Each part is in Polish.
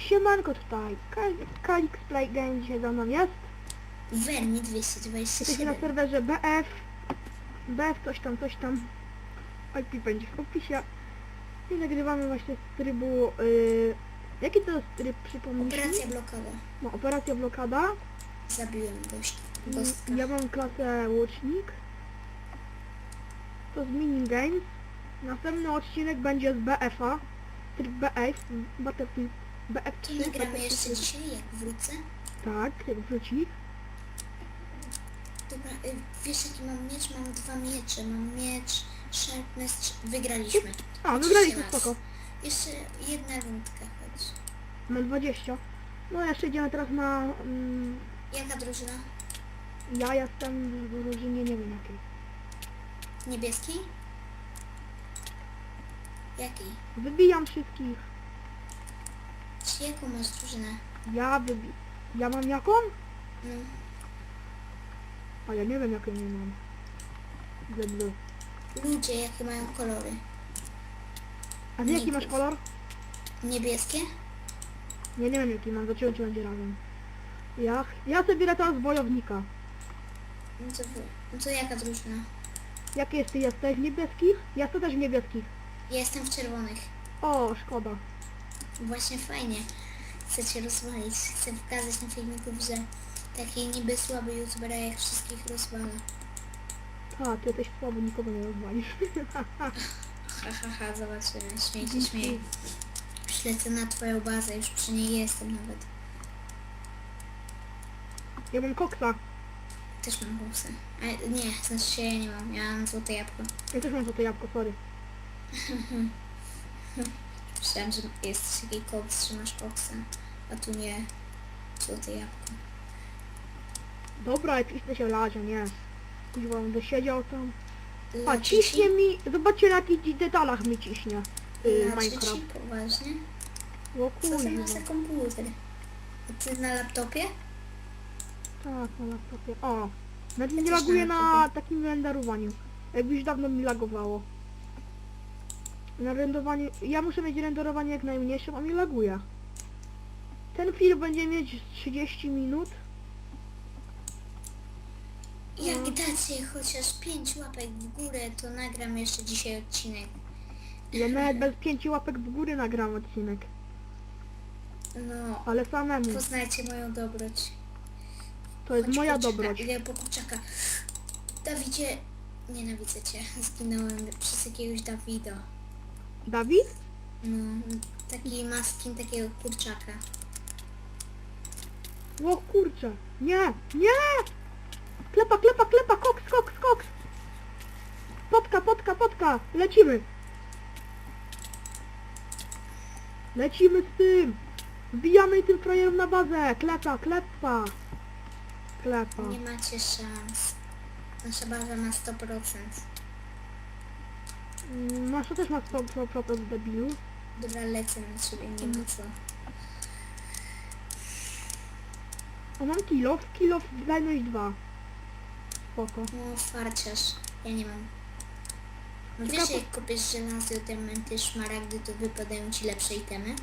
Siemanko tutaj, Kalix Play Game dzisiaj za mną jest. Werni Jesteśmy na 227. serwerze BF. BF coś tam, coś tam. IP będzie w opisie. I nagrywamy właśnie z trybu... Yy, jaki to jest tryb, przypomnij? Operacja blokowa. No, operacja blokada. Zabiłem. I Gostka. Ja mam klasę łucznik. To z minigames. Następny odcinek będzie z BF-a. Tryb BF, Battlefield BF3. nagramy Battlefield- jeszcze dzisiaj, jak wrócę. Tak, jak wróci. Dobra, y, wiesz jaki mam miecz? Mam dwa miecze. Mam miecz Sharpness. Wygraliśmy. A, wygraliśmy, raz. spoko. Jeszcze jedna rundka, chodź. Mam 20. No jeszcze idziemy teraz na... Mm, Jaka drużyna? ja jestem w drużynie, nie wiem jakiej. Niebieskiej? Jakiej? Wybijam wszystkich. Jaką masz drużynę? Ja wybi... Ja mam jaką? No, A ja nie wiem jaką nie mam. Zeblu. ludzie jakie mają kolory? A ty jaki masz kolor? Niebieskie? Nie, nie wiem jaki mam, zobaczymy czy będzie razem. Ja, ja sobie biorę teraz wojownika. No to, wy- no to jaka drużyna? Jakie ty jesteś? W niebieskich? Ja jestem też w niebieskich. Ja jestem w czerwonych. O, szkoda. Właśnie fajnie. Chcę cię rozwalić. Chcę pokazać na filmiku, że taki niby słaby youtuber, a jak wszystkich rozwala. A, ty jesteś słaby, nikogo nie rozwalisz. Ha ha ha, zobaczymy. Śmiej się, śmiej. Ślecę na twoją bazę, już przy niej jestem nawet. Ja mam koksa. Też mam głosy. A nie, znaczy się ja nie mam. Ja mam złote jabłko. Ja też mam złote jabłko, sorry. Myślałam, że jest taki koks, że masz koksa. A tu nie. Złote jabłko. Dobra, jak idę się lazia, nie. Kuźwa, będę siedział tam. A, ci? ciśnie mi... Zobaczcie na jakich detalach mi ciśnie. Yy, Laci Minecraft. ci? Poważnie? O Co ty masz za komputer? A ty na laptopie? Tak, na laptopie. O, nawet mi nie też na laguje na laptopie. takim renderowaniu. Jakby już dawno mi lagowało. Na renderowaniu... Ja muszę mieć renderowanie jak najmniejsze, a mi laguje. Ten film będzie mieć 30 minut. Jak dacie chociaż 5 łapek w górę, to nagram jeszcze dzisiaj odcinek. Ja nawet bez pięciu łapek w górę nagram odcinek. No, Ale samemu. poznajcie moją dobroć. To jest Chodź, moja kurczaka, dobroć. Idę po kurczaka. Dawidzie, nienawidzę cię. Zginąłem przez jakiegoś Dawida. Dawid? No, taki ma skin takiego kurczaka. O kurczę. Nie, nie! Klepa, klepa, klepa, koks, koks, koks! Potka, potka, potka! Lecimy! Lecimy z tym! Wbijamy tym frajerem na bazę! Klepa, klepa! Klepa. Nie macie szans. Nasza baza ma 100%. Mm, Nasza też ma 100% debilu. Dobra, lecę na ciebie, nie ma co. O, mam kilof, kilof, dajność 2. Spoko. No, farciarz. Ja nie mam. No Ciekawe- wiesz, jak kopiesz żelazo, diamenty, szmaragdy, to wypadają ci lepsze itemy?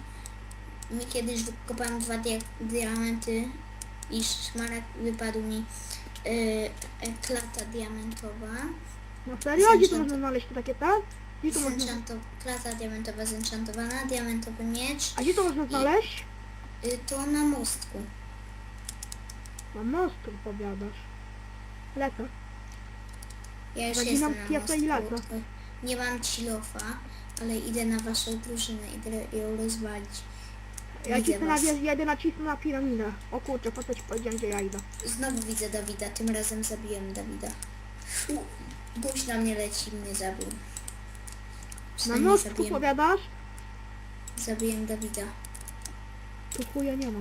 Mi kiedyś wykopałem dwa dia diamenty i szmaragd wypadł mi yy, klata diamentowa. Na serio? Gdzie to można znaleźć takie te? Gdzie to można... Zenchanto klata diamentowa zenchantowana, diamentowy miecz. A gdzie to można znaleźć? Y, to na mostku. Na mostu powiadasz. Lecę. Ja już Zaginam jestem na mostku. lecę. Nie mam cilofa, ale idę na waszą drużynę, idę ją rozwalić. Ja Widzę cisnę na was. wież, nacisnę na piramidę. O kurczę, po co ci powiedziałem, gdzie ja idę. Znowu widzę Dawida, tym razem zabiłem Dawida. U, Gość na mnie leci i mnie zabił. Na Przynajmniej zabiłem, powiadasz? zabiłem Dawida. Tu chuja nie ma.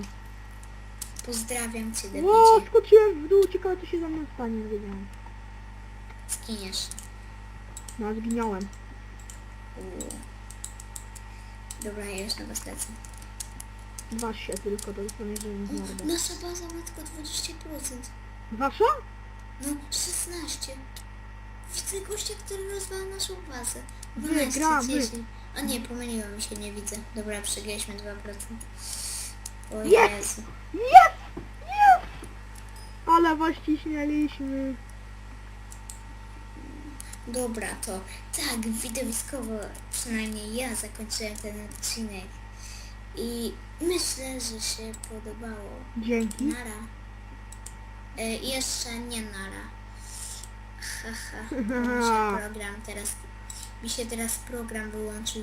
Pozdrawiam cię Ło, Dawidzie. skoczyłem w dół, ciekawe co się za mną stanie, nie wiedziałem. Skiniesz. No, zginąłem. Dobra, ja już na was lecę. Waż się tylko, to już nie żyję z mordą. Nasza baza ma tylko 20%. Wasza? No, 16. Widzę gościa, który rozwala naszą bazę. Wy, gra, wy. 10. A nie, pomyliło mi się, nie widzę. Dobra, przegraliśmy 2%. O Jest! Jezu. Jest! Jest! Ale was. Dobra, to tak, widowiskowo przynajmniej ja zakończyłem ten odcinek. I myślę, że się podobało. Dzięki. Nara. E, jeszcze nie nara. Haha. Mi się program teraz. Mi się teraz program wyłączył.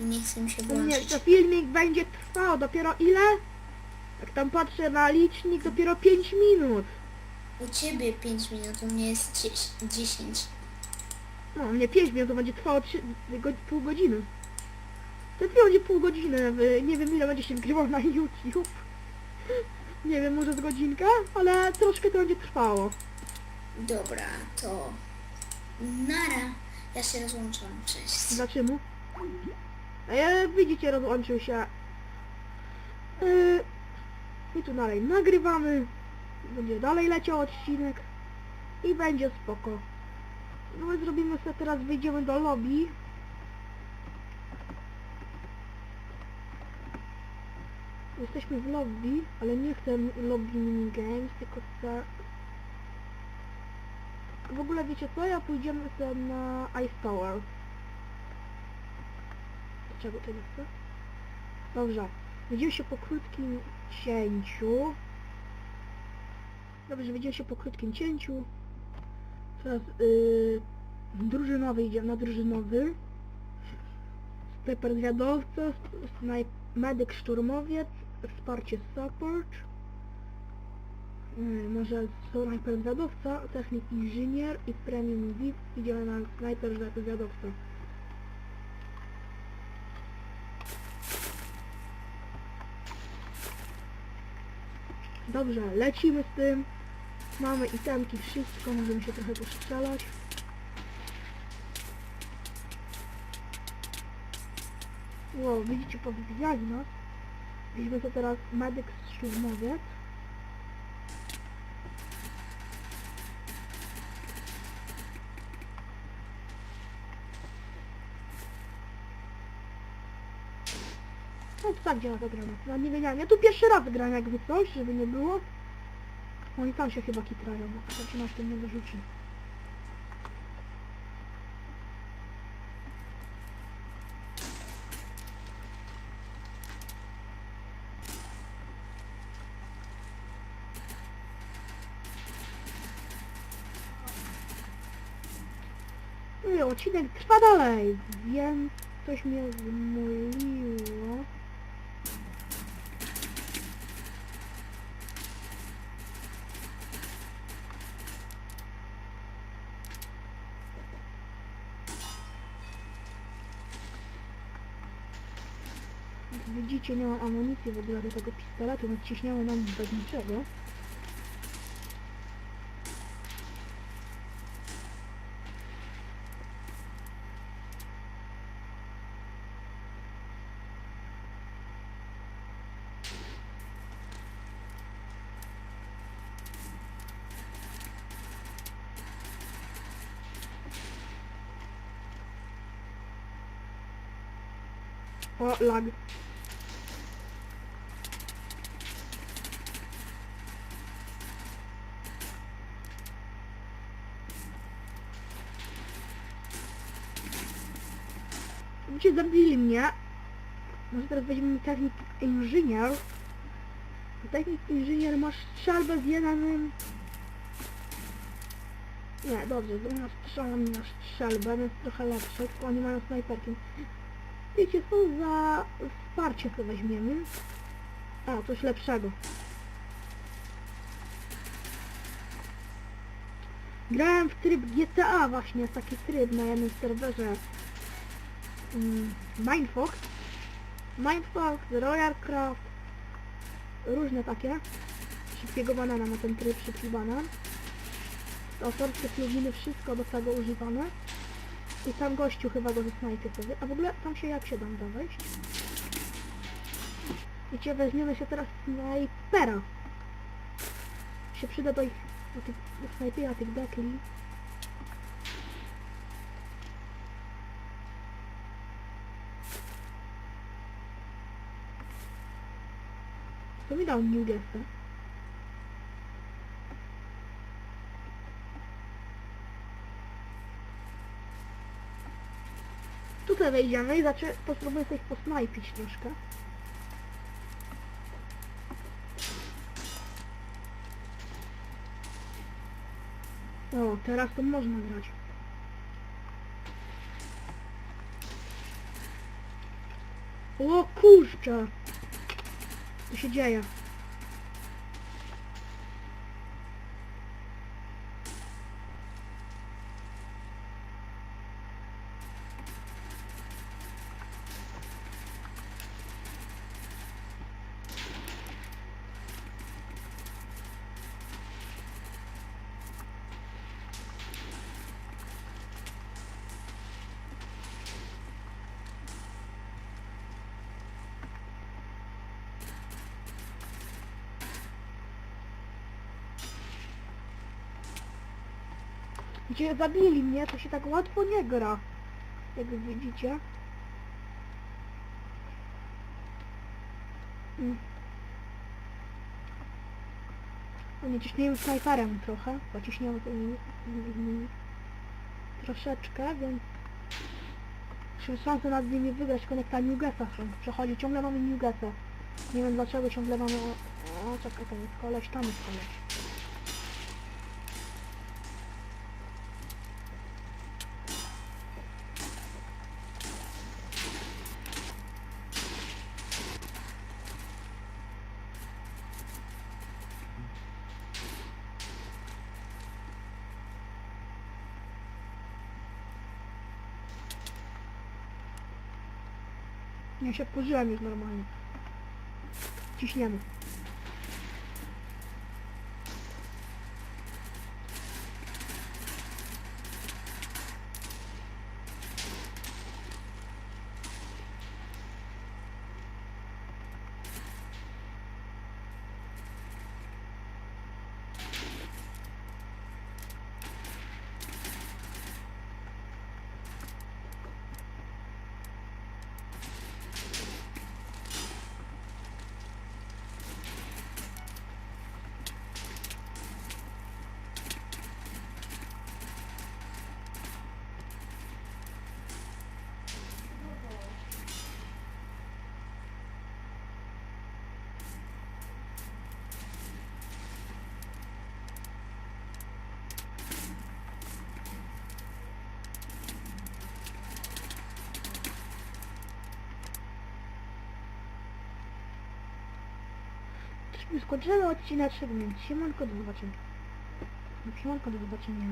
I nie chce mi się Nie, włączyć. to filmik będzie trwał dopiero ile? Jak tam patrzę na licznik, dopiero 5 minut. U ciebie 5 minut, u mnie jest 10. No, nie 5 minut, to będzie trwało 3, go, pół godziny. Film będzie pół godziny, nie wiem ile będzie się nagrywał na YouTube. Nie wiem, może z godzinkę, ale troszkę to będzie trwało. Dobra, to nara. Ja się rozłączam. Cześć. Dlaczego? E, widzicie, rozłączył się. E, I tu dalej nagrywamy. Będzie dalej leciał odcinek. I będzie spoko. No my zrobimy sobie teraz, wyjdziemy do lobby. Jesteśmy w lobby, ale nie chcę lobby minigames, tylko chcę... W ogóle wiecie co? Ja pójdziemy sobie na Ice Tower. Dlaczego to nie chcę? Dobrze. Widzimy się po krótkim cięciu. Dobrze, widzimy się po krótkim cięciu. Teraz yy, drużynowy idziemy na drużynowy. Sniper zwiadowca, snajp, medyk szturmowiec, wsparcie support. Yy, może snajper zwiadowca, technik inżynier i premium VIP. Idziemy na snajper zwiadowca. Dobrze, lecimy z tym. Mamy itemki, wszystko, możemy się trochę postrzelać. Wow, widzicie, powbijali nas. Weźmy to teraz medyk szturmowiec. No to tak działa ta gra. No nie wiedziałem. Ja tu pierwszy raz gram jakby coś, żeby nie było. Oni tam się chyba kitrają, bo zaczyna w tym nie wyrzuci. I odcinek trwa dalej. Wiem, coś mnie zmuliło. Widzicie, nie mam amunicji w ogóle do tego pistoletu, więc ciśniało nam bez niczego. Lag. Zabili mnie. Może teraz weźmiemy technik inżynier. Technik inżynier ma strzelbę z jednym... Nie, dobrze, zamiast strzelam na strzelbę, więc trochę lepsze, tylko oni mają snajperki. Wiecie co, za wsparcie to weźmiemy. A, coś lepszego. Grałem w tryb GTA właśnie, jest taki tryb na jednym serwerze. Mm, Mindfox. Mindfox, Royal Craft. Różne takie. Szybkiego banana ma ten tryb, szybki banan. Autorskie pluginy, wszystko do tego używane. I tam gościu chyba go zasnajcie sobie. A w ogóle tam się jak się tam da wejść? Wiecie, weźmiemy się teraz snajpera. Się przyda do ich, do tych do snajpera, tych dekli. To mi dał New Gesta. Tutaj wejdziemy i zaczę... Pospróbuję coś posnajpić troszkę. O, teraz to można grać. O kurczę! Co się dzieje? Gdzie zabili mnie, to się tak łatwo nie gra. Jak widzicie. Mm. O nie, ciśniemy snajperem trochę. Tymi, tymi troszeczkę, więc czy szanse nad nimi wygrać konekta New Gesa są. Przechodzi, ciągle mamy New Gesa. Nie wiem dlaczego ciągle mamy... O, czekaj, jest koleś, tam jest koleś. Ja się wkurzyłem już normalnie. Ciśniemy. Skończymy odcinek, więc siemanko do zobaczenia. Siemanko do zobaczenia.